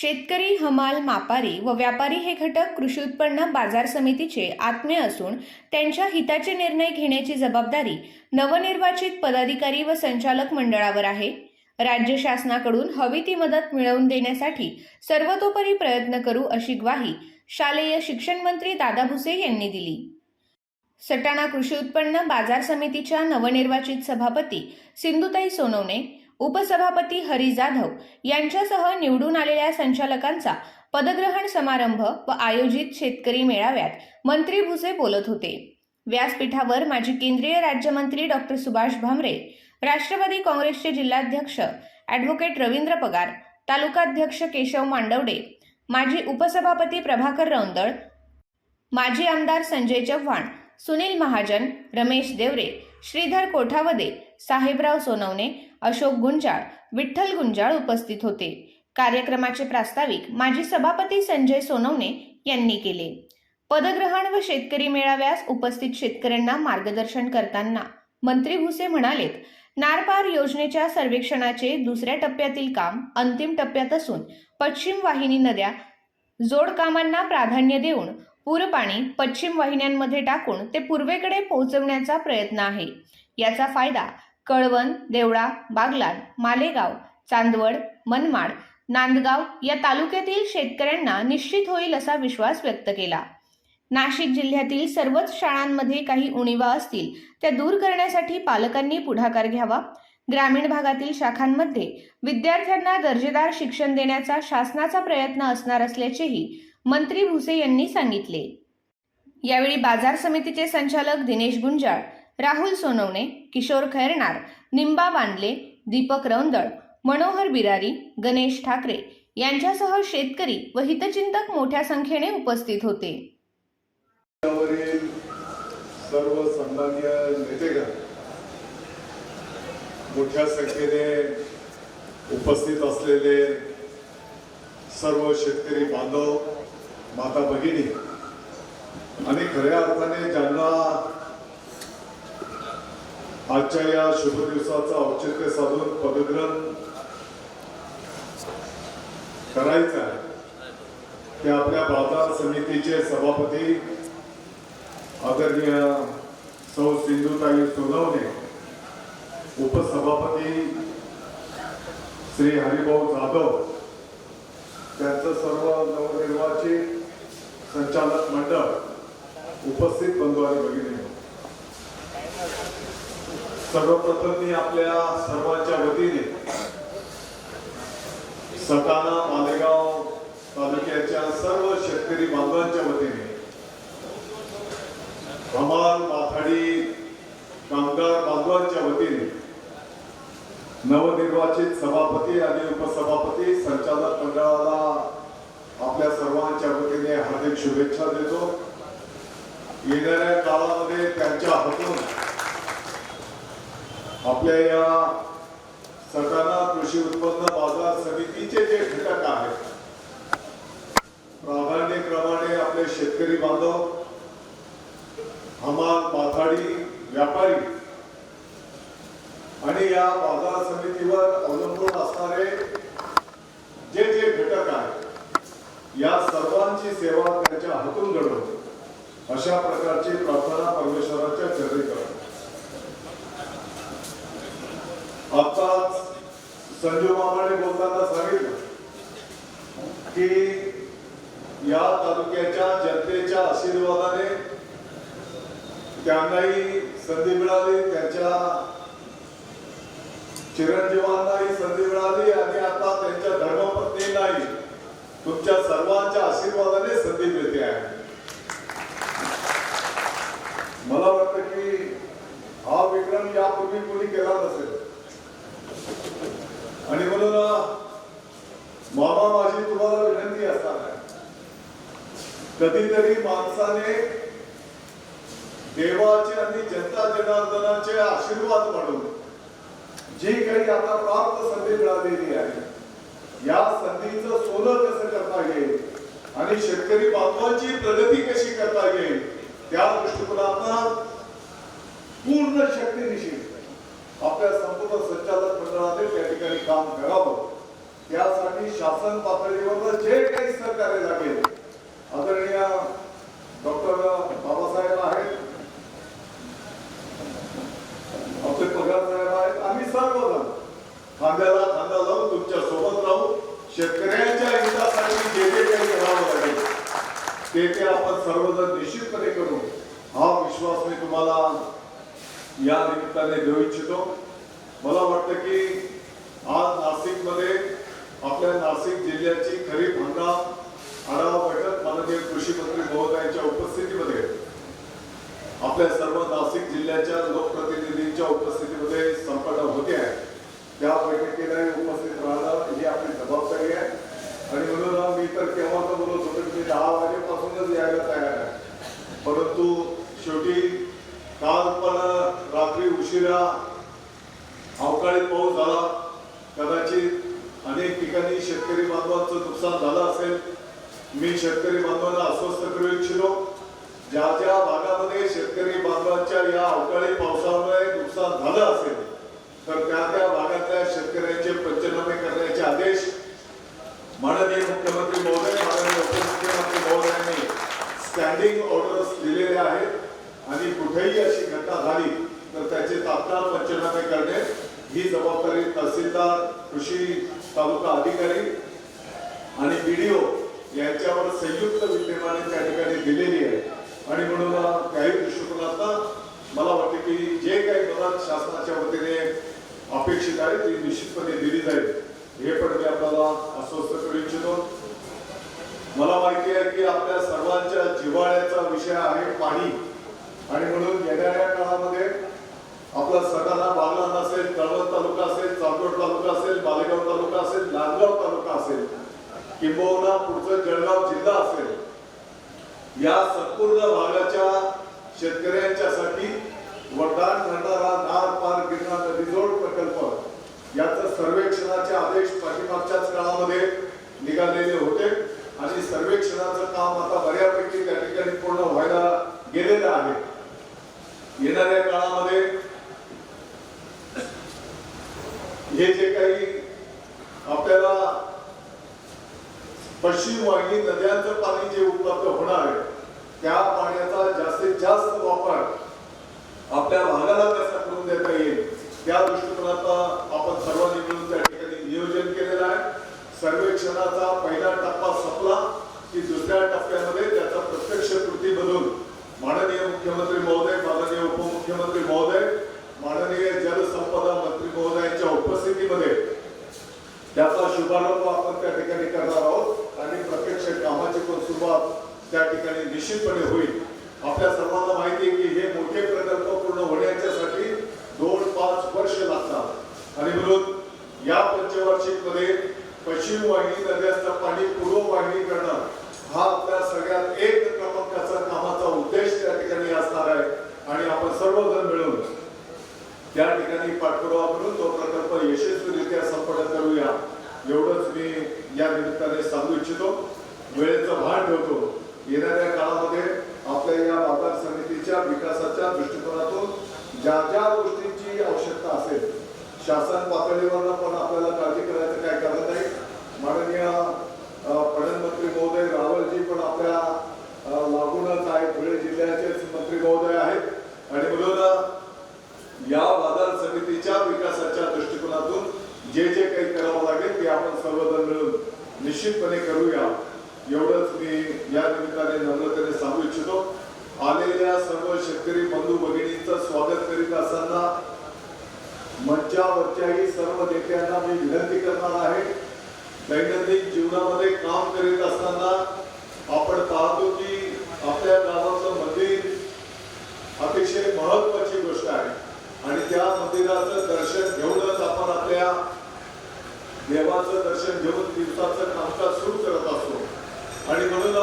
शेतकरी हमाल मापारी व व्यापारी हे घटक कृषी उत्पन्न बाजार समितीचे आत्मे असून त्यांच्या हिताचे निर्णय घेण्याची जबाबदारी नवनिर्वाचित पदाधिकारी व संचालक मंडळावर आहे. राज्य शासनाकडून हवी ती मदत मिळवून देण्यासाठी सर्वतोपरी प्रयत्न करू अशी ग्वाही शालेय शिक्षण मंत्री दादा भुसे यांनी दिली. सटाणा कृषी उत्पन्न बाजार समितीच्या नवनिर्वाचित सभापती सिंधुताई सोनवणे उपसभापती हरी जाधव यांच्यासह निवडून आलेल्या संचालकांचा पदग्रहण समारंभ व आयोजित शेतकरी मेळाव्यात मंत्री भुसे बोलत होते. व्यासपीठावर माजी केंद्रीय राज्यमंत्री डॉक्टर सुभाष भामरे राष्ट्रवादी काँग्रेसचे जिल्हाध्यक्ष ॲडव्होकेट रवींद्र पगार तालुकाध्यक्ष केशव मांडवडे माजी उपसभापती प्रभाकर रौंदळ माजी आमदार संजय चव्हाण सुनील महाजन रमेश देवरे श्रीधर कोठावदे साहेबराव सोनवणे अशोक गुंजाळ विठ्ठल गुंजाळ उपस्थित होते. कार्यक्रमाचे प्रास्ताविक माजी सभापती संजय सोनवणे यांनी केले. पदग्रहण व शेतकरी मेळाव्यास उपस्थित शेतकऱ्यांना मार्गदर्शन करताना मंत्री भुसे म्हणालेत नारपार योजनेच्या सर्वेक्षणाचे दुसऱ्या टप्प्यातील काम अंतिम टप्प्यात असून पश्चिम वाहिनी नद्या जोडकामांना प्राधान्य देऊन पूरपाणी पश्चिम वाहिन्यांमध्ये टाकून ते पूर्वेकडे पोहोचवण्याचा प्रयत्न आहे. याचा फायदा कळवण देवळा बागलाण मालेगाव चांदवड मनमाड नांदगाव या तालुक्यातील शेतकऱ्यांना निश्चित होईल असा विश्वास व्यक्त केला. नाशिक जिल्ह्यातील सर्वच शाळांमध्ये काही उणिवा असतील त्या दूर करण्यासाठी पालकांनी पुढाकार घ्यावा. ग्रामीण भागातील शाखांमध्ये विद्यार्थ्यांना दर्जेदार शिक्षण देण्याचा शासनाचा प्रयत्न असणार असल्याचेही मंत्री भुसे यांनी सांगितले. यावेळी बाजार समितीचे संचालक दिनेश गुंजाळ राहुल सोनवणे किशोर खैरनार निंबा बांदले दीपक रौंदळ मनोहर बिरारी गणेश ठाकरे यांच्यासह शेतकरी व हितचिंतक मोठ्या संख्येने उपस्थित होते. सर्व सन्मान्य नेतेगण मोठ्या संख्येने उपस्थित असलेले सर्व शेतकरी बांधव माता भगिनी आणि खऱ्या अर्थाने ज्यांना आजच्या या शुभ दिवसाचं औचित्य साधून पदग्रहण करायचं आहे. ते आपल्या बाजार समितीचे सभापती आदरणीय सौ सिंधुताई सोनवणे उपसभापती श्री हरिभाऊ जाधव त्यांचं सर्व नवनिर्वाचित संचालक मंडळ उपस्थित बंधू आणि भगिनी सर्वप्रथम मी आपल्या सर्वांच्या वतीने सटाणा मालेगाव तालुक्याच्या सर्व शेतकरी बांधवांच्या वतीने हमाल माथाडी कामगार बांधवांच्या वतीने नवनिर्वाचित सभापती आणि उपसभापती संचालक मंडळाला आपल्या सर्वांच्या वतीने हार्दिक शुभेच्छा देतो. येणाऱ्या काळामध्ये त्यांच्या हातून आपल्या या सटाणा कृषी उत्पन्न बाजार समितीचे जे घटक आहेत प्राधान्यक्रमाने आपले शेतकरी बांधव हमाल माथाडी व्यापारी आणि या बाजार समितीवर अवलंबून असणारे जे जे घटक आहेत या सर्वांची सेवा त्यांच्या हातून घडवतो अशा प्रकारची प्रार्थना परमेश्वराच्या चरणी करतो. आता संजू मामाने बोलताना सांगितलं की या तालुक्याच्या जनतेच्या आशीर्वादाने त्यांनाही संधी मिळाली त्यांच्या चिरंजीवांनाही संधी मिळाली आणि आता त्यांच्या धर्मपत्नीलाही तुमच्या सर्वांच्या आशीर्वादाने संधी मिळते आहे. मला वाटतं की हा विक्रम यापूर्वी कोणी केला नसेल. आणि म्हणून मामा माझी तुम्हाला विनंती असणार आहे. कधीतरी माणसाने देवाचे आणि जनता जनार्दनाचे आशीर्वाद म्हणून जी काही आता प्राप्त संधी मिळालेली आहे या संधीचं सोनं कसं करता येईल आणि शेतकरी बांधवांची प्रगती कशी करता येईल त्या दृष्टिकोनात पूर्ण शक्तीनिशी आपल्या संपूर्ण संचालक मंडळाने त्या ठिकाणी काम करावं. त्यासाठी शासन पातळीवर जे काही सहकार्य लागेल आदरणीय डॉक्टर बाबासाहेब आहेत आपले पगार साहेब आहेत आम्ही सर्वजण खांद्याला खांदा लावून तुमच्यासोबत राहू. शेतकऱ्यांच्या हितासाठी जे जे काही करावं लागेल ते ते आपण सर्वजण निश्चितपणे करू. हा विश्वास मी तुम्हाला या निमित्ताने देऊ इच्छितो. मला वाटतं की आज नाशिकमध्ये आपल्या नाशिक जिल्ह्याची खरीप हंगाम आढावा बैठक माननीय कृषी मंत्री महोदयांच्या उपस्थितीमध्ये. आपल्या सर्व नाशिक जिल्ह्याच्या लोकप्रतिनिधींच्या उपस्थितीमध्ये संपन्न होते आहे. त्या बैठकीला उपस्थित राहणं ही आपली जबाबदारी आहे आणि म्हणून मी तर केव्हा तर बोलत होतो की मी दहा वाजेपासूनच यायला तयार आहे परंतु शेवटी काल पण रात्री उशिरा अवकाळी पाऊस झाला कदाचित अनेक ठिकाणी शेतकरी बांधवांचं नुकसान झालं असेल मी शेतकरी बांधवांना आश्वस्त करू इच्छितो ज्या ज्या भागामध्ये शेतकरी बांधवांच्या या अवकाळी पावसामुळे नुकसान झालं असेल तर त्या त्या भागातल्या शेतकऱ्यांचे पंचनामे करण्याचे आदेश माननीय मुख्यमंत्री महोदय माननीय उपमुख्यमंत्री महोदयांनी स्टँडिंग ऑर्डर्स दिलेले आहेत आणि कुठेही अशी घटना झाली तर त्याचे तात्काळ पंचनामे करणे ही जबाबदारी तहसीलदार कृषी तालुका अधिकारी आणि बीडीओ यांच्यावर संयुक्त विद्यमाने त्या ठिकाणी दिलेली आहे. आणि म्हणून त्याही दृष्टिकोनात मला वाटते की जे काही मदत शासनाच्या वतीने अपेक्षित आहे ती निश्चितपणे दिली जाईल. हे पण मी आपल्याला अस्वस्थ करू इच्छितो. मला माहिती आहे की आपल्या सर्वांच्या जिव्हाळ्याचा विषय आहे पाणी. आणि म्हणून येणाऱ्या काळामध्ये आपला सटाणा बागलाण असेल कळवण तालुका असेल चांदोड तालुका असेल बालेगाव तालुका असेल नांदगाव तालुका असेल किंबहुना पुढचं जळगाव जिल्हा असेल या संपूर्ण भागाच्या शेतकऱ्यांच्यासाठी वरदान ठरणारा नार पार गिरणा नदीजोड प्रकल्प याचं सर्वेक्षणाचे आदेश पाठीमागच्याच काळामध्ये निघालेले होते. आणि सर्वेक्षणाचं काम आता बऱ्यापैकी त्या ठिकाणी पूर्ण व्हायला गेलेलं आहे. येणाऱ्या काळामध्ये हे जे काही आपल्याला पश्चिम वाहिनी नद्यांचं पाणी जे उपलब्ध होणार आहे त्या पाण्याचा जास्तीत जास्त वापर आपल्या भागाला कसा करून देता येईल त्या दृष्टिकोनाचा आपण सर्वांनी मिळून त्या ठिकाणी नियोजन केलेलं आहे. सर्वेक्षणाचा पहिला टप्पा संपला की दुसऱ्या टप्प्यामध्ये त्याचा प्रत्यक्ष कृती कृतीमधून माननीय मुख्यमंत्री महोदय मुख्यमंत्री महोदय माननीय जलसंपदा मंत्री महोदयांच्या उपस्थितीमध्ये त्याचा शुभारंभ आपण त्या ठिकाणी करणार आहोत. आणि प्रत्यक्ष कामाची पण सुरुवात त्या ठिकाणी निश्चितपणे होईल आपल्या सर्वांना माहिती आहे की हे मोठे प्रकल्प पूर्ण होण्याच्यासाठी दोन पाच वर्ष लागतात आणि म्हणून या पंचवार्षिकमध्ये पश्चिम वाहिनी नद्याचं पाणी पूर्व वाहिनी करणं हा आपल्या सगळ्यात एक क्रमांकाचा कामाचा उद्देश त्या ठिकाणी असणार आहे आणि आपण सर्वजण मिळून त्या ठिकाणी पाठपुरावा करून तो प्रकल्प यशस्वीरित्या संपन्न करूया. एवढंच मी या निमित्ताने सांगू इच्छितो. वेळेचं भान ठेवतो. येणाऱ्या काळामध्ये आपल्या या बाजार समितीच्या विकासाच्या दृष्टिकोनातून ज्या ज्या गोष्टींची आवश्यकता असेल शासन पातळीवर पण आपल्याला काळजी करायचं काय कारण नाही माननीय अ, प्रधानमंत्री महोदय रावलजी पण आपल्या अ, लागूनच आहेत धुळे जिल्ह्याचे मंत्री महोदय आहेत आणि म्हणून अ, या बाजार समितीच्या विकासाच्या दृष्टिकोनातून जे जे काही करावं लागेल ते आपण सर्वजण मिळून निश्चितपणे करूया एवढंच मी या निमित्ताने नम्रतेने सांगू इच्छितो आलेल्या सर्व शेतकरी बंधू भगिनींचं स्वागत करीत असताना मंचावरच्याही सर्व नेत्यांना मी विनंती करणार आहे. दैनंदिन जीवनामध्ये काम करीत असताना आपण पाहतो की आपल्या गावाचं मंदिर अतिशय महत्वाची गोष्ट आहे. आणि त्या मंदिराचं दर्शन घेऊनच आपण आपल्या देवाचं दर्शन घेऊन दिवसाचं कामकाज सुरू करत असतो. आणि म्हणून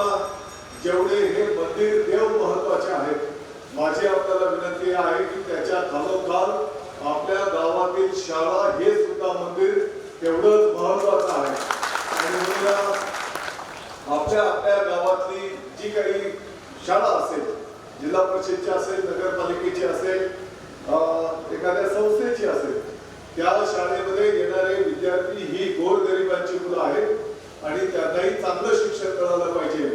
जेवढे हे मंदिर देव महत्त्वाचे आहेत माझी आपल्याला विनंती आहे की त्याच्या खालोखाल आपल्या गावातील शाळा हे सुद्धा मंदिर तेवढंच महत्वाचं आहे. आणि आपल्या आपल्या गावातली जी काही शाळा असेल जिल्हा परिषदची असेल नगरपालिकेची असेल अं, एखाद्या संस्थेची असेल त्या शाळेमध्ये येणारे विद्यार्थी ही गोरगरिबांची मुलं आहेत आणि त्यांनाही चांगलं शिक्षण मिळालं पाहिजे.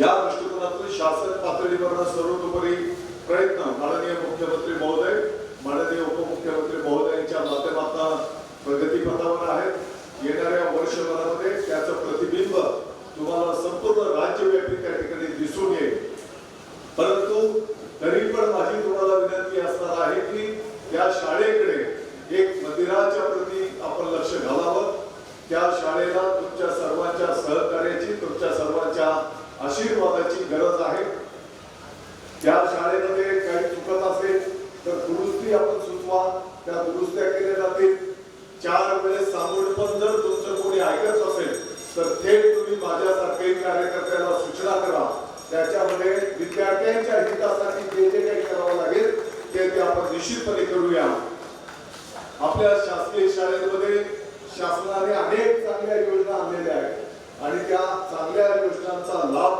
या दृष्टिकोनातून शासन पातळीवर सर्वतोपरी प्रयत्न माननीय मुख्यमंत्री महोदय माननीय उपमुख्यमंत्री महोदयांच्या माध्यमातून प्रगतीपथावर आहेत. येणाऱ्या वर्षभरामध्ये त्याचं प्रतिबिंब तुम्हाला संपूर्ण राज्यव्यापी त्या ठिकाणी दिसून येईल. परंतु तरी पण माझी तुम्हाला विनंती असणार आहे की त्या शाळेकडे एक मंदिराच्या प्रती आपण लक्ष घालावं त्या शाळेला तुमच्या सर्वांच्या सहकार्याची तुमच्या सर्वांच्या आशीर्वादाची गरज आहे त्या शाळेमध्ये काही चुकत असेल तर दुरुस्ती आपण सुचवा त्या दुरुस्त्या केल्या जातील चार वेळेस सांगून पण जर तुमचं कोणी ऐकत असेल तर थेट तुम्ही माझ्यासारखे कार्यकर्त्याला सूचना करा त्याच्यामध्ये विद्यार्थ्यांच्या हितासाठी जे जे काही करावं लागेल ते ते आपण निश्चितपणे करूया. आपल्या शासकीय शाळेमध्ये शासनाने अनेक चांगल्या योजना आणलेल्या आहेत. आणि त्या चांगल्या योजनांचा लाभ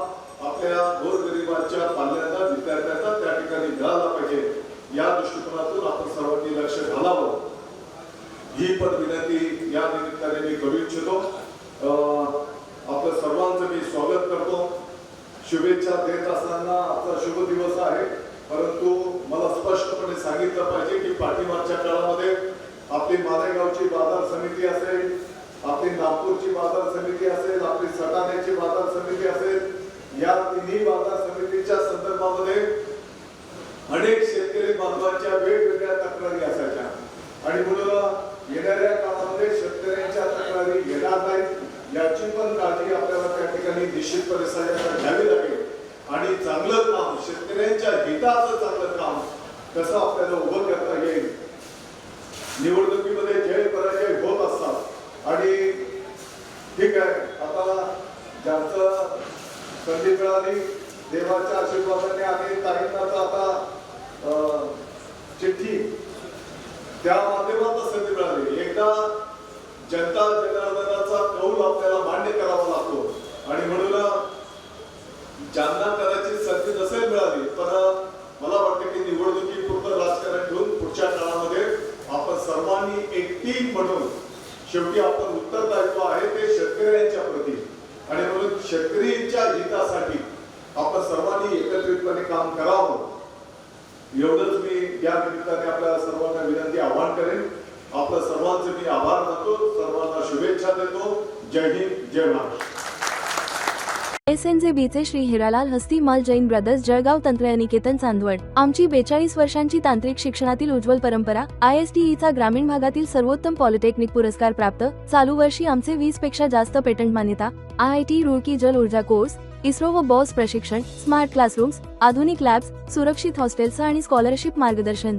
आपल्या गोरगरिबांच्या पाल्यांना विद्यार्थ्यांना त्या ठिकाणी मिळाला पाहिजे. या दृष्टिकोनातून आपण सर्वांनी लक्ष घालावं. ही पण विनंती या निमित्ताने मी करू इच्छितो. अं, आपलं सर्वांचं मी स्वागत करतो. शुभेच्छा देत असताना आजचा शुभ दिवस आहे. परंतु मला स्पष्टपणे सांगितलं पाहिजे की पाठीमागच्या काळामध्ये आपली मालेगावची बाजार समिती असेल आपली नागपूरची बाजार समिती असेल आपली सटाण्याची बाजार समिती असेल या तिन्ही बाजार समितीच्या संदर्भामध्ये अनेक शेतकरी बांधवांच्या वेगवेगळ्या तक्रारी असायच्या. आणि म्हणून येणाऱ्या काळामध्ये शेतकऱ्यांच्या तक्रारी घेणार नाहीत याची पण काळजी आपल्याला त्या ठिकाणी निश्चितपणे सगळ्यांना घ्यावी लागेल आणि चांगलं काम शेतकऱ्यांच्या हिताचं चांगलं काम कसं आपल्याला उभं करता येईल निवडणुकीमध्ये जय पराजय होत असतात आणि ठीक आहे आता ज्यांचं संधी मिळाली देवाच्या आशीर्वादाने आणि ताईंना तर आता अं, चिठ्ठी. त्या माध्यमात संधी मिळाली. एकदा जनता जनार्दनाचा कौल आपल्याला मान्य करावा लागतो. आणि म्हणून ज्यांना कदाचित संधी नसेल मिळाली पण मला वाटतं की निवडणुकीपुरतं राजकारण ठेवून पुढच्या काळामध्ये आपण सर्वांनी एक टीम म्हणून शेवटी आपण उत्तरदायित्व आहे ते शेतकऱ्यांच्या प्रती. आणि म्हणून शेतकरीच्या हितासाठी आपण सर्वांनी एकत्रितपणे काम करावं. एवढं निमित्ताने आपल्या सर्वांना विनंती आव्हान करेन. आपल्या सर्वांचे मी आभार मानतो. सर्वांना शुभेच्छा देतो. जय हिंद जय महाराष्ट्र. एस एन जे बीचे श्री हिरालाल हस्ती माल जैन ब्रदर्स जळगाव तंत्रनिकेतन चांदवड. आमची बेचाळीस वर्षांची तांत्रिक शिक्षणातील उज्ज्वल परंपरा आय एस टी ईचा ग्रामीण भागातील सर्वोत्तम पॉलिटेक्निक पुरस्कार प्राप्त चालू वर्षी आमचे वीसपेक्षा जास्त पेटंट मान्यता आय आय टी रुळकी जल ऊर्जा कोर्स इस्रो व बॉस प्रशिक्षण स्मार्ट क्लासरूम्स आधुनिक लॅब्स सुरक्षित हॉस्टेल्स आणि स्कॉलरशिप मार्गदर्शन.